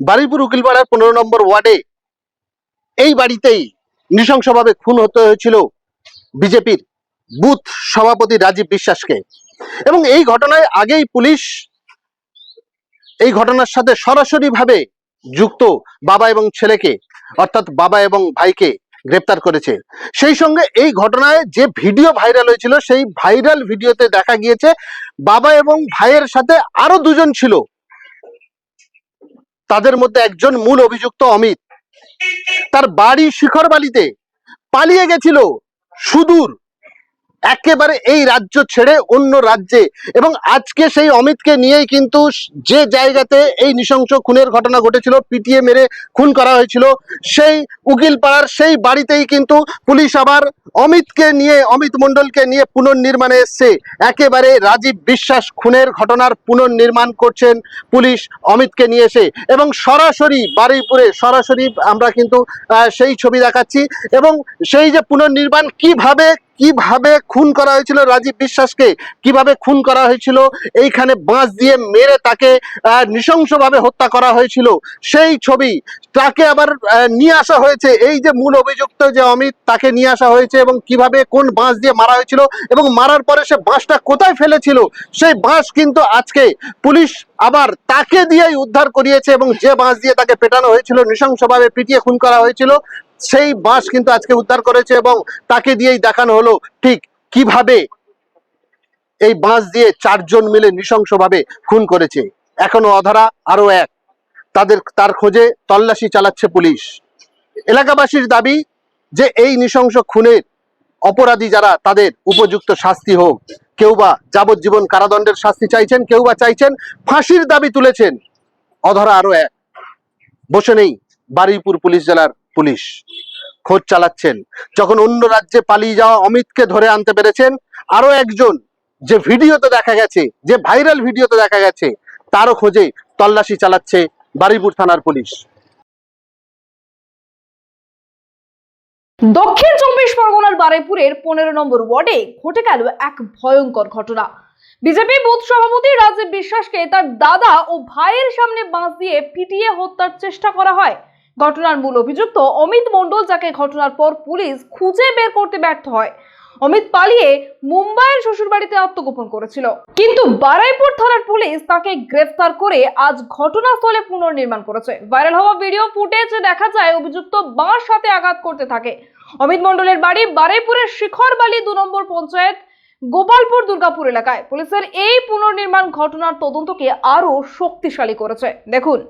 বারুইপুর উকিলপাড়ার পনেরো নম্বর ওয়ার্ডে এই বাড়িতেই নৃশংসভাবে খুন হতে হয়েছিল বিজেপির বুথ সভাপতি রাজীব বিশ্বাসকে। এবং এই ঘটনায় আগেই পুলিশ এই ঘটনার সাথে সরাসরি ভাবে যুক্ত বাবা এবং ছেলেকে, অর্থাৎ বাবা এবং ভাইকে গ্রেপ্তার করেছে। সেই সঙ্গে এই ঘটনায় যে ভিডিও ভাইরাল হয়েছিল, সেই ভাইরাল ভিডিওতে দেখা গিয়েছে বাবা এবং ভাইয়ের সাথে আরও দুজন ছিল। তাদের মধ্যে একজন মূল অভিযুক্ত অমিত। তার বাড়ি শিখরবালিতে পালিয়ে গেছিল সুদূর একেবারে এই রাজ্য ছেড়ে অন্য রাজ্যে। এবং আজকে সেই অমিতকে নিয়েই কিন্তু যে জায়গাতে এই নৃশংস খুনের ঘটনা ঘটেছিল, পিটিয়ে মেরে খুন করা হয়েছিল, সেই উকিলপাড়ার সেই বাড়িতেই কিন্তু পুলিশ আবার অমিতকে নিয়ে, অমিত মণ্ডলকে নিয়ে পুনর্নির্মাণে এসছে। একেবারে রাজীব বিশ্বাস খুনের ঘটনার পুনর্নির্মাণ করছেন পুলিশ অমিতকে নিয়ে এসে। এবং সরাসরি বারুইপুরে, সরাসরি আমরা কিন্তু সেই ছবি দেখাচ্ছি। এবং সেই যে পুনর্নির্মাণ কীভাবে কীভাবে খুন করা হয়েছিল রাজীব বিশ্বাসকে? কীভাবে খুন করা হয়েছিল? এইখানে বাঁশ দিয়ে মেরে তাকে নৃশংসভাবে হত্যা করা হয়েছিল। সেই ছবি তাকে আবার নিয়ে আসা হয়েছে। এই যে মূল অভিযুক্ত যে অমিত, তাকে নিয়ে আসা হয়েছে এবং কীভাবে কোন বাঁশ দিয়ে মারা হয়েছিল এবং মারার পরে সে বাঁশটা কোথায় ফেলেছিল? সেই বাঁশ কিন্তু আজকে পুলিশ আবার তাকে দিয়েই উদ্ধার করিয়েছে এবং যে বাঁশ দিয়ে তাকে পেটানো হয়েছিল, নৃশংসভাবে পিটিয়ে খুন করা হয়েছিল সেই বাঁশ কিন্তু আজকে উদ্ধার করেছে এবং তাকে দিয়েই দেখানো হলো ঠিক কীভাবে এই বাঁশ দিয়ে চারজন মিলে নৃশংসভাবে খুন করেছে। এখনও অধারা আরও এক। তাদের, তার খোঁজে তল্লাশি চালাচ্ছে পুলিশ। এলাকাবাসীর দাবি যে এই নৃশংস খুনের অপরাধী যারা, তাদের উপযুক্ত শাস্তি হোক। কেউ বা যাবজ্জীবন কারাদণ্ডের শাস্তি চাইছেন, কেউ বা চাইছেন, ফাঁসির দাবি তুলেছেন। অধরা আরও এক। বসে নেই বারুইপুর পুলিশ জেলার পুলিশ। খোঁজ চালাচ্ছেন। যখন অন্য রাজ্যে পালিয়ে যাওয়া অমিতকে ধরে আনতে পেরেছেন, আরও একজন যে ভিডিওতে দেখা গেছে, যে ভাইরাল ভিডিওতে দেখা গেছে, তারও খোঁজে তল্লাশি চালাচ্ছে বারুইপুর থানার পুলিশ। দক্ষিণ চব্বিশ পরগনার বারাইপুরের পনেরো নম্বর ওয়ার্ডে ঘটে গেল এক ভয়ঙ্কর ঘটনা। বিজেপি বুথ সভাপতি রাজীব বিশ্বাসকে তার দাদা ও ভাইয়ের সামনে বাঁশ দিয়ে পিটিয়ে হত্যার চেষ্টা করা হয়। ঘটনার মূল অভিযুক্ত অমিত মণ্ডল, যাকে ঘটনার পর পুলিশ খুঁজে বের করতে ব্যর্থ হয়। অমিত পালিয়ে মুম্বাইয়ের শ্বশুরবাড়িতে আত্মগোপন করেছিল। কিন্তু বারাইপুর থানার পুলিশ তাকে গ্রেফতার করে আজ ঘটনাস্থলে পুনর্নির্মাণ করেছে। ভাইরাল হওয়া ভিডিও ফুটেজে দেখা যায়, অভিযুক্ত বাঁশ সাথে আঘাত করতে থাকে। অমিত মণ্ডলের বাড়ি বারাইপুরের শিখরবালি দু নম্বর পঞ্চায়েত, গোপালপুর, দুর্গাপুর এলাকায়। পুলিশের এই পুনর্নির্মাণ ঘটনার তদন্তকে আরও শক্তিশালী করেছে। দেখুন।